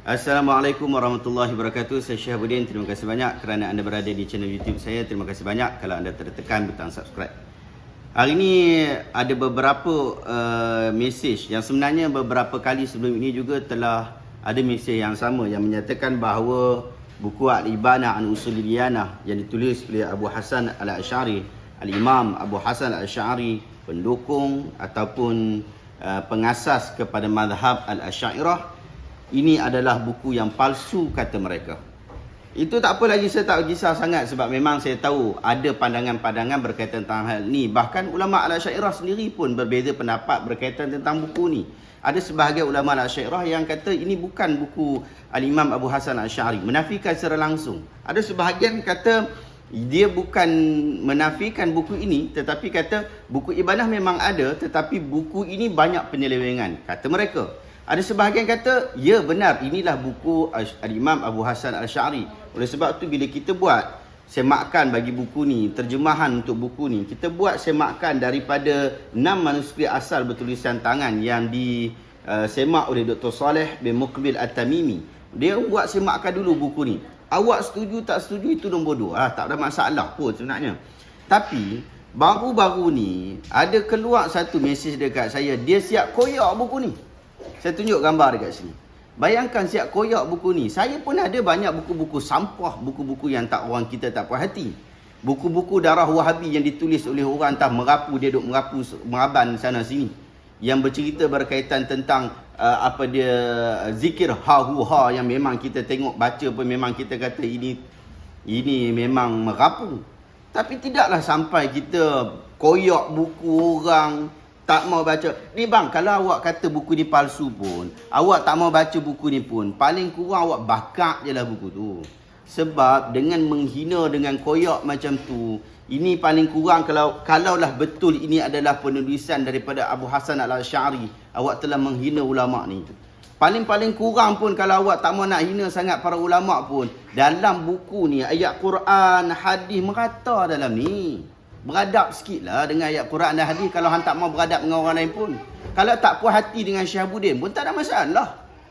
Assalamualaikum warahmatullahi wabarakatuh. Saya Syahabuddin. Terima kasih banyak kerana anda berada di channel YouTube saya. Terima kasih banyak kalau anda tertekan butang subscribe. Hari ini ada beberapa uh, mesej yang sebenarnya beberapa kali sebelum ini juga telah ada mesej yang sama yang menyatakan bahawa buku Al-Ibanah an Usul Diyanah yang ditulis oleh Abu Hasan Al-Asy'ari, Al-Imam Abu Hasan Al-Asy'ari pendukung ataupun uh, pengasas kepada mazhab Al-Asy'ariyah ini adalah buku yang palsu kata mereka. Itu tak apa lagi saya tak kisah sangat sebab memang saya tahu ada pandangan-pandangan berkaitan tentang hal ni. Bahkan ulama al-Syairah sendiri pun berbeza pendapat berkaitan tentang buku ni. Ada sebahagian ulama al-Syairah yang kata ini bukan buku Al-Imam Abu Hasan Al-Syari. Menafikan secara langsung. Ada sebahagian kata dia bukan menafikan buku ini tetapi kata buku ibadah memang ada tetapi buku ini banyak penyelewengan. Kata mereka. Ada sebahagian kata, ya benar inilah buku Al-Imam Abu Hasan Al-Syari. Oleh sebab tu bila kita buat semakan bagi buku ni, terjemahan untuk buku ni, kita buat semakan daripada enam manuskrip asal bertulisan tangan yang disemak uh, oleh Dr. Saleh bin Muqbil At-Tamimi. Dia buat semakan dulu buku ni. Awak setuju tak setuju itu nombor dua. Ah, tak ada masalah pun sebenarnya. Tapi baru-baru ni ada keluar satu mesej dekat saya. Dia siap koyak buku ni. Saya tunjuk gambar dekat sini. Bayangkan siap koyak buku ni. Saya pun ada banyak buku-buku sampah, buku-buku yang tak orang kita tak puas hati. Buku-buku darah wahabi yang ditulis oleh orang entah merapu, dia duduk merapu, meraban sana sini. Yang bercerita berkaitan tentang uh, apa dia zikir ha hu ha yang memang kita tengok baca pun memang kita kata ini ini memang merapu. Tapi tidaklah sampai kita koyak buku orang, tak mau baca. Ni bang, kalau awak kata buku ni palsu pun, awak tak mau baca buku ni pun, paling kurang awak bakar je lah buku tu. Sebab dengan menghina dengan koyak macam tu, ini paling kurang kalau kalaulah betul ini adalah penulisan daripada Abu Hasan Al-Asy'ari, awak telah menghina ulama ni. Paling-paling kurang pun kalau awak tak mau nak hina sangat para ulama pun, dalam buku ni ayat Quran, hadis merata dalam ni beradab sikit lah dengan ayat Quran dan hadis kalau hang tak mau beradab dengan orang lain pun. Kalau tak puas hati dengan Syahabuddin pun tak ada masalah.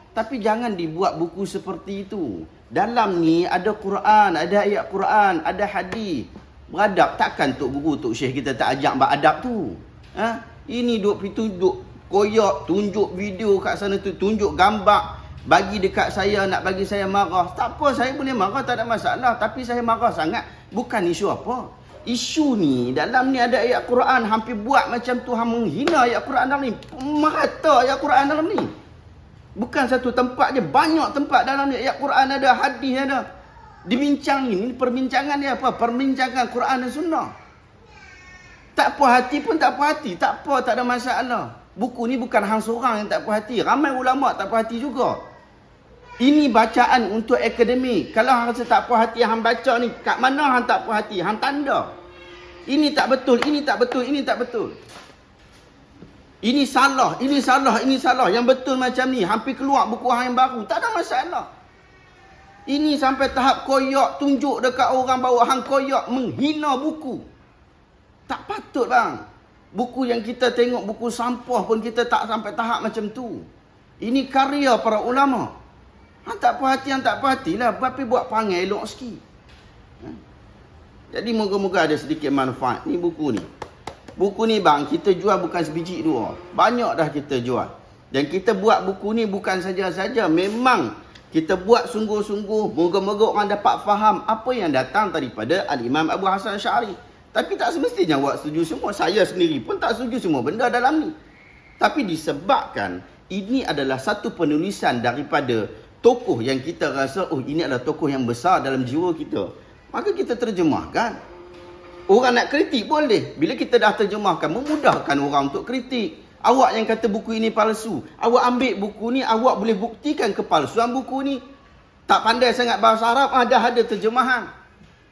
Tapi jangan dibuat buku seperti itu. Dalam ni ada Quran, ada ayat Quran, ada hadis. Beradab takkan tok guru tok syekh kita tak ajak beradab tu. Ha? Ini duk tunjuk koyak, tunjuk video kat sana tu, tunjuk gambar bagi dekat saya nak bagi saya marah. Tak apa, saya boleh marah tak ada masalah, tapi saya marah sangat bukan isu apa isu ni dalam ni ada ayat Quran hampir buat macam Tuhan menghina ayat Quran dalam ni. Merata ayat Quran dalam ni. Bukan satu tempat je banyak tempat dalam ni ayat Quran ada hadis ada. Dibincang ni perbincangan ni apa? Perbincangan Quran dan sunnah. Tak puas hati pun tak puas hati. Tak apa tak ada masalah. Buku ni bukan hang seorang yang tak puas hati. Ramai ulama tak puas hati juga. Ini bacaan untuk akademik. Kalau hang rasa tak puas hati hang baca ni, kat mana hang tak puas hati? Hang tanda. Ini tak betul, ini tak betul, ini tak betul. Ini salah, ini salah, ini salah. Yang betul macam ni, hampir keluar buku hang yang baru. Tak ada masalah. Ini sampai tahap koyak tunjuk dekat orang bahawa hang koyak menghina buku. Tak patut bang. Buku yang kita tengok, buku sampah pun kita tak sampai tahap macam tu. Ini karya para ulama'. Hang tak puas hati, hang tak puas hati lah. Tapi buat panggil elok sikit. Ha? Jadi moga-moga ada sedikit manfaat. Ni buku ni. Buku ni bang, kita jual bukan sebiji dua. Banyak dah kita jual. Dan kita buat buku ni bukan saja-saja. Memang kita buat sungguh-sungguh. Moga-moga orang dapat faham apa yang datang daripada Al-Imam Abu Hasan Syari. Tapi tak semestinya buat setuju semua. Saya sendiri pun tak setuju semua benda dalam ni. Tapi disebabkan ini adalah satu penulisan daripada tokoh yang kita rasa oh ini adalah tokoh yang besar dalam jiwa kita maka kita terjemahkan. Orang nak kritik boleh. Bila kita dah terjemahkan memudahkan orang untuk kritik. Awak yang kata buku ini palsu. Awak ambil buku ni awak boleh buktikan kepalsuan buku ni. Tak pandai sangat bahasa Arab ah, ada terjemahan.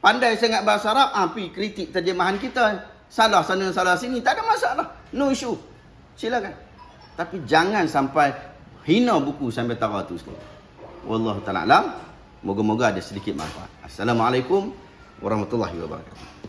Pandai sangat bahasa Arab ah pi kritik terjemahan kita. Salah sana salah sini. Tak ada masalah. No issue. Silakan. Tapi jangan sampai hina buku sampai tahu tu sekali. Wallahu ta'ala. Moga-moga ada sedikit manfaat. Assalamualaikum warahmatullahi wabarakatuh.